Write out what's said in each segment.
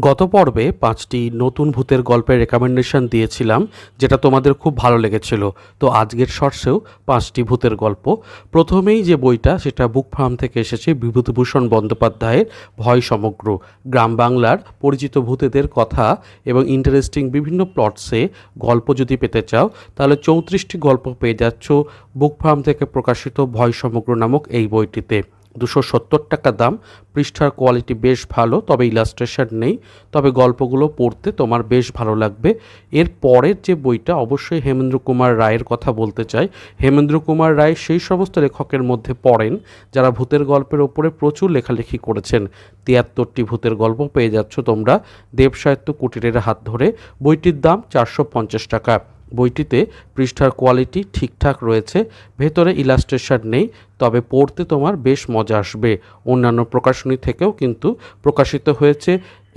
গত পর্বে পাঁচটি নতুন ভূতের গল্পের রেকমেন্ডেশন দিয়েছিলাম, যেটা তোমাদের খুব ভালো লেগেছিল। তো আজকের শর্টসেও পাঁচটি ভূতের গল্প। প্রথমেই যে বইটা, সেটা বুক ফার্ম থেকে এসেছে বিভূতিভূষণ বন্দ্যোপাধ্যায়ের ভয় সমগ্র। গ্রাম বাংলার পরিচিত ভূতেদের কথা এবং ইন্টারেস্টিং বিভিন্ন প্লটসে গল্প যদি পেতে চাও, তাহলে চৌত্রিশটি গল্প পেয়ে যাচ্ছ বুক ফার্ম থেকে প্রকাশিত ভয় সমগ্র নামক এই বইটিতে। দুশো সত্তর টাকা দাম। পৃষ্ঠার কোয়ালিটি বেশ ভালো, তবে ইলাস্ট্রেশন নেই। তবে গল্পগুলো পড়তে তোমার বেশ ভালো লাগবে। এর পরের যে বইটা, অবশ্যই হেমেন্দ্র কুমার রায়ের কথা বলতে চাই। হেমেন্দ্র কুমার রায় সেই সমস্ত লেখকের মধ্যে পড়েন, যারা ভূতের গল্পের ওপরে প্রচুর লেখালেখি করেছেন। তিয়াত্তরটি ভূতের গল্প পেয়ে যাচ্ছ তোমরা। দেবসাহিত্য কুটিরের হাত ধরে। বইটির দাম চারশো পঞ্চাশ টাকা। বইটিতে পৃষ্ঠার কোয়ালিটি ঠিকঠাক রয়েছে, ভেতরে ইলাস্ট্রেশন নেই, তবে পড়তে তোমার বেশ মজা আসবে। অন্যান্য প্রকাশনী থেকেও কিন্তু প্রকাশিত হয়েছে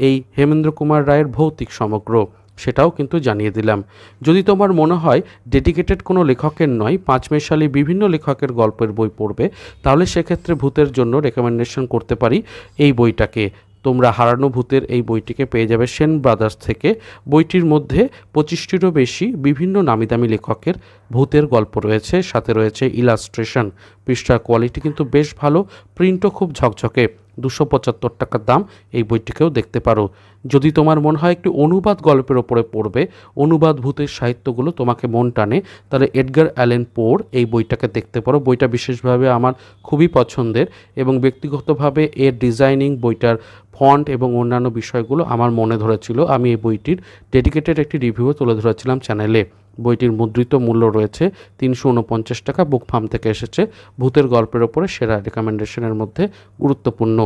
এই হেমেন্দ্র কুমার রায়ের ভৌতিক সমগ্র, সেটাও কিন্তু জানিয়ে দিলাম। যদি তোমার মনে হয় ডেডিকেটেড কোনো লেখকের নয়, পাঁচমেশালি বিভিন্ন লেখকের গল্পের বই পড়বে, তাহলে সেক্ষেত্রে ভূতের জন্য রেকমেন্ডেশন করতে পারি এই বইটাকে। তোমরা হারানো ভূতের এই বইটিকে পেয়ে যাবে সেন ব্রাদার্স থেকে। বইটির মধ্যে পঁচিশটিরও বেশি বিভিন্ন নামি দামি লেখকের ভূতের গল্প রয়েছে, সাথে রয়েছে ইলাস্ট্রেশন পৃষ্ঠার কোয়ালিটি কিন্তু বেশ ভালো প্রিন্টও খুব ঝকঝকে। দুশো পঁচাত্তর টাকার দাম এই বইটিকেও দেখতে পারো। যদি তোমার মনে হয় একটি অনুবাদ গল্পের ওপরে পড়বে, অনুবাদ ভূতের সাহিত্যগুলো তোমাকে মন টানে, তাহলে এডগার অ্যালেন পোর এই বইটাকে দেখতে পারো। বইটা বিশেষভাবে আমার খুবই পছন্দের এবং ব্যক্তিগতভাবে এর ডিজাইনিং বইটার ফন্ট এবং অন্যান্য বিষয়গুলো আমার মনে ধরেছিল। আমি এই বইটির ডেডিকেটেড একটি রিভিউ তুলে ধরেছিলাম চ্যানেলে। বইটির মুদ্রিত মূল্য রয়েছে তিনশো উনপঞ্চাশ টাকা, বুক ফার্ম থেকে এসেছে। ভূতের গল্পের ওপরে সেরা রেকমেন্ডেশনের মধ্যে গুরুত্বপূর্ণ।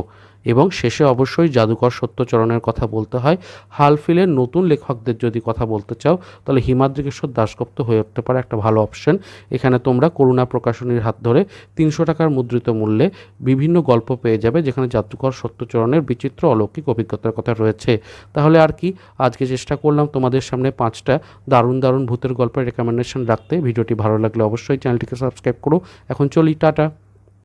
এবং শেষে অবশ্যই জাদুকর সত্যচরণের কথা বলতে হয়। হালফিলের নতুন লেখকদের যদি কথা বলতে চাও, তাহলে হিমাদ্রিকেশ্বর দাশগুপ্ত হয়ে উঠতে পারে একটা ভালো অপশন এখানে তোমরা করুণা প্রকাশনীর হাত ধরে তিনশো টাকার মুদ্রিত মূল্যে বিভিন্ন গল্প পেয়ে যাবে, যেখানে জাদুকর সত্যচরণের বিচিত্র অলৌকিক অভিজ্ঞতার কথা রয়েছে। তাহলে আর কি? আজকে চেষ্টা করলাম তোমাদের সামনে পাঁচটা দারুণ দারুণ ভূতের গল্পের রেকমেন্ডেশন রাখতে। ভিডিওটি ভালো লাগলে অবশ্যই চ্যানেলটিকে সাবস্ক্রাইব করো। এখন চলি, টাটা।